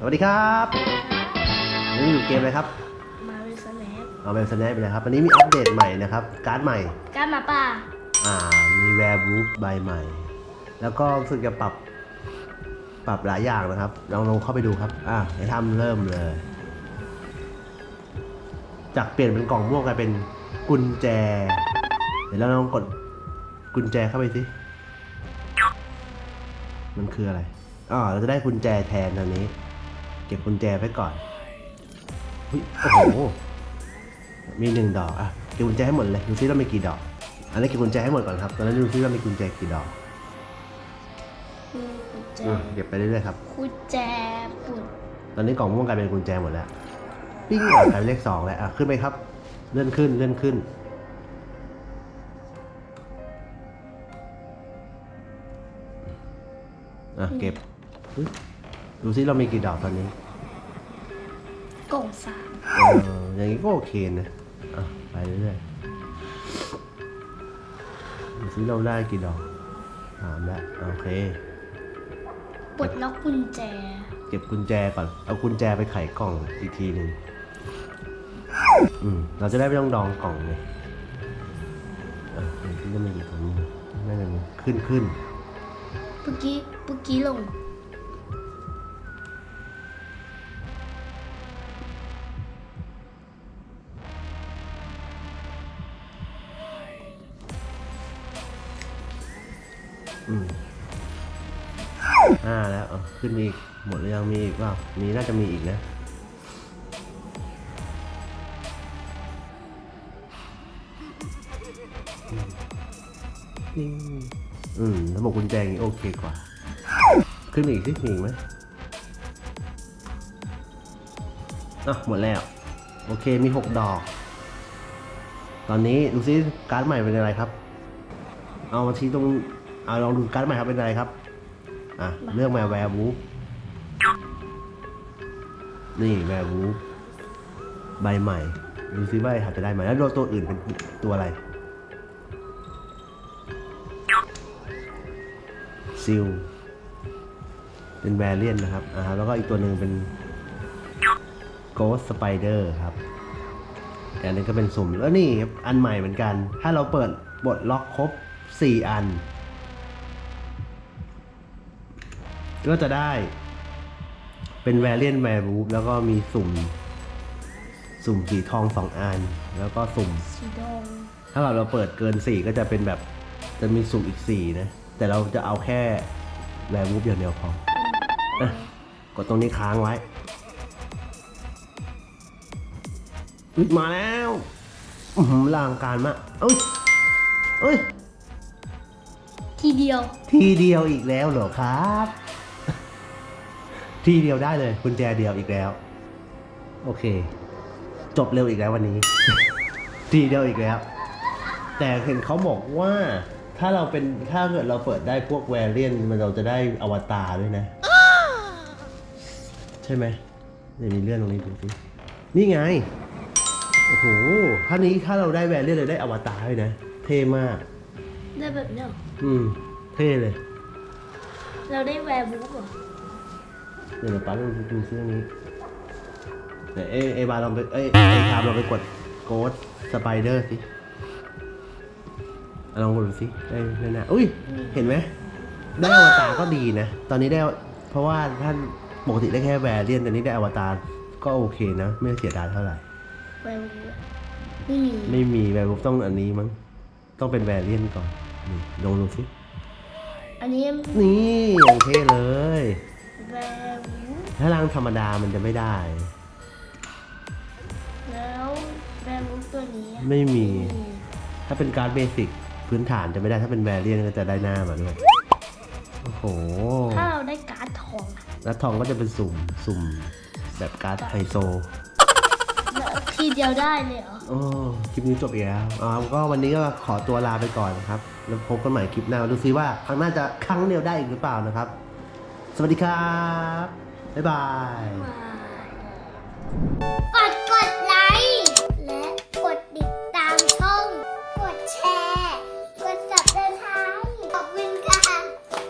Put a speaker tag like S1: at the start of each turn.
S1: สวัสดีครับนี่อยู่เกมอะไรครับ
S2: มาเป็นสแน็ค
S1: เอาแบบสแนปไปเลยครับวันนี้มีอัปเดตใหม่นะครับ การ์ดใหม่
S2: การหมาป่า
S1: อ่า มีแวร์บูฟใบใหม่ แล้วก็รู้สึกจะปรับ ปรับหลายอย่างนะครับ ลองลงเข้าไปดูครับ อ่าให้ทำเริ่มเลย จากเปลี่ยนเป็นกล่องม่วงกลายเป็นกุญแจ เดี๋ยวเราลองกดกุญแจเข้าไปสิ มันคืออะไรอ๋อเราจะได้กุญแจแทนตอนนี้ เก็บกุญแจไว้ก่อนเฮ้ยโอ้โห มีหนึ่งดอกอะเก็บกุญแจให้หมดเลยดูซิเรามีกี่ดอก อันนี้เก็บกุญแจให้หมดก่อนครับตอนนั้นดูซิเรามีกุญแจกี่ดอก
S2: มีกุญแจ
S1: อืมเก็บไปเรื่อยๆครับ
S2: กุญแจปุ่น
S1: ตอนนี้กล่องม่วงกลายเป็นกุญแจหมดแล้ว ปิ้งอะกลายเป็นเลขสองแล้วอะขึ้นไปครับ เลื่อนขึ้นเลื่อนขึ้นอะเก็บอุ๊ย ดูซิเรามีกี่ดอกตอนนี้
S2: กล่องสาม
S1: เอออย่างนี้ก็โอเคนะอะไปเรื่อยๆดูซิเราได้กี่ดอกสามแล้วโอเค
S2: ปลดล็อกกุญแจ
S1: เก็บกุญแจก่อน เอากุญแจไปไขกล่องอีกทีหนึ่งอืมเราจะได้ไม่ต้องดองกล่องเลยอะเดี๋ยวที่จะมีกี่กล่องนี่น่าจะมีขึ้นขึ้น
S2: เมื่อกี้เมื่อกี้ลง
S1: อืมห้าแล้วเอาขึ้นมีอีก หมดหรือยังมีอีกเปล่ามีน่าจะมีอีกนะ อืมระบบกุญแจอย่างนี้โอเคกว่า ขึ้นมาอีกสิมีอีกไหมอะหมดแล้ว โอเคมีหกดอก ตอนนี้ดูซิการ์ดใหม่เป็นอะไรครับ เอามาชี้ตรง เอาลองดูการ์ดใหม่ครับเป็นอะไรครับ อะเลือกมาแวร์วูฟนี่แวร์วูฟใบใหม่ดูซิว่าอาจจะได้ไหมแล้วตัวอื่นเป็นตัวอะไรซิลเป็นแวเลียนนะครับอ่าแล้วก็อีกตัวหนึ่งเป็นโกสสไปเดอร์ครับแต่อันนี้ก็เป็นสุ่มแล้วนี่ครับอันใหม่เหมือนกัน ถ้าเราเปิดบทล็อกครบ 4 อัน ก็จะได้ เป็นแวเลียนแวร์รูฟแล้วก็มีสุ่ม สุ่มสีทองสองอัน แล้วก็สุ่ม
S2: สีดง
S1: ถ้าเราเปิดเกินสี่ก็จะเป็นแบบ จะมีสุ่มอีกสี่นะ แต่เราจะเอาแค่แวร์วูฟอย่างเดียวพออะกดตรงนี้ค้างไว้อุ๊ยมาแล้วอือหือลางการมากเอ้ยเอ้ย
S2: ทีเดียว
S1: ทีเดียวอีกแล้วเหรอครับ ทีเดียวได้เลยกุญแจเดียวอีกแล้ว โอเค จบเร็วอีกแล้ววันนี้ ทีเดียวอีกแล้ว แต่เห็นเขาบอกว่าถ้าเราเป็นถ้าเกิดเราเปิดได้พวกแวรเลียนมันเราจะได้อวตารด้วยนะ ใช่ไหมเดี๋ยวมีเลื่อนตรงนี้ดูสินี่ไง โอ้โหถ้านี้ถ้าเราได้แวรเลียนเลยได้อวตารด้วยนะ เท่มาก
S2: ได้แบบเนี้ยเหรอ
S1: อืม เท่เลย
S2: เราได้แวร์บุ๊กเหรอ
S1: เดี๋ยวเดี๋ยวป้าลองดูซิตรงนี้เดี๋ยวเอเอบาลองไปเอ้ยเอคามลองไปกดโกดสไปเดอร์สิเอาลองกดดูสิได้ได้นะอุ้ยเห็นไหมได้อวตารก็ดีนะ ตอนนี้ได้เพราะว่าท่านปกติได้แค่แวรเลียนแต่นี้ได้อวตารก็โอเคนะ ไม่เสียดายเท่าไหร่
S2: แวร์บุ๊กไม่มี
S1: ไม่มีแวร์บุ๊กต้องอันนี้มั้งต้องเป็นแวรเลียนก่อนนี่ลองดูสิ
S2: อันนี้
S1: นี่อย่างเท่เลย
S2: แวร์บุ๊ก
S1: ถ้าร่างธรรมดามันจะไม่ได้
S2: แล้วแวร์บุ๊กตัวนี้อะ
S1: ไม่มี ถ้าเป็นการดเบสิกพื้นฐานจะไม่ได้ถ้าเป็นแวรเลียนก็จะได้หน้ามาด้วย โอ้โห
S2: ถ้าเราได้การ์ดทองอะ
S1: แล้วทองก็จะเป็นสุ่มสุ่มแบบการ์ดไฮโซ
S2: แล้วทีเดียวได้เลยเหรอ
S1: โอ้คลิปนี้จบอีกแล้วอ๋อก็วันนี้ก็ขอตัวลาไปก่อนนะครับ แล้วพบกันใหม่คลิปหน้า ดูซิว่าครั้งหน้าจะครั้งเดียวได้อีกหรือเปล่านะครับ สวัสดีครับ บ๊ายบาย
S2: ว้าย